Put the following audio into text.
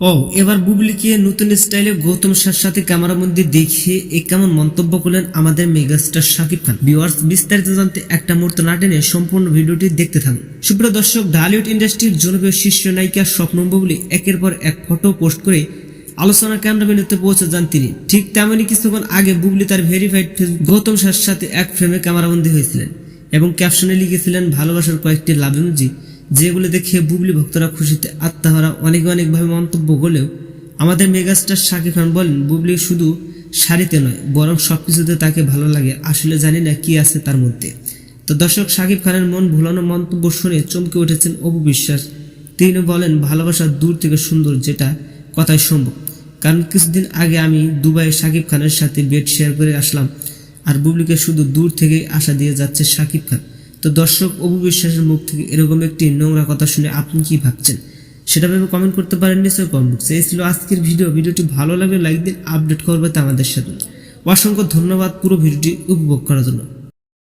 ও, এবার বুবলিকে নতুন স্টাইলে গৌতম সার সাথে ক্যামেরাবন্দি দেখিয়ে এ কেমন মন্তব্য করলেন আমাদের মেগাস্টার শাকিব খান। ভিউয়ার্স, বিস্তারিত জানতে একটা মুহূর্ত না টেনে সম্পূর্ণ ভিডিওটি দেখতে থাকুন। সুপ্রিয় দর্শক ঢালিউড ইন্ডাস্ট্রির জনপ্রিয় শীর্ষ নায়িকা স্বপ্ন বুবলি একের পর এক ফটো পোস্ট করে আলোচনা ক্যামেরাম্যানতে পৌঁছে যান তিনি। ঠিক তেমনই কিছুক্ষণ আগে বুবলি তার ভেরিফাইড গৌতম সার সাথে এক ফ্রেমে ক্যামেরাবন্দি হয়েছিলেন এবং ক্যাপশনে লিখেছিলেন, ভালোবাসার কয়েকটি লাভ ইমোজি যেগুলো দেখে বুবলি ভক্তরা খুশিতে আত্মাহারা অনেক অনেকভাবে মন্তব্য করলেও আমাদের মেগাস্টার শাকিব খান বলেন, বুবলি শুধু শাড়িতে নয়, বরং সবকিছুতে তাকে ভালো লাগে। আসলে জানি না কি আছে তার মধ্যে। তো দর্শক, শাকিব খানের মন ভুলানো মন্তব্য শুনে চমকে উঠেছেন অপু বিশ্বাস। তিনি বলেন, ভালোবাসা দূর থেকে সুন্দর যেটা কথাই সম্ভব। কারণ কিছুদিন আগে আমি দুবাইয়ে শাকিব খানের সাথে বেড শেয়ার করে আসলাম, আর বুবলিকে শুধু দূর থেকে আশা দিয়ে যাচ্ছে শাকিব খান। তো দর্শক অপু বিশ্বাসের মুখ থেকে এরকম একটি নোংরা কথা শুনে আপনি কি ভাবছেন? সেটা ভেবে কমেন্ট করতে পারেন নিশ্চয়ই কমেন্ট বক্সে এই ছিল আজকের ভিডিও ভিডিওটি ভালো লাগলে লাইক দিন আপডেট করবে তা আমাদের সাথে। অসংখ্য ধন্যবাদ পুরো ভিডিওটি উপভোগ করার জন্য।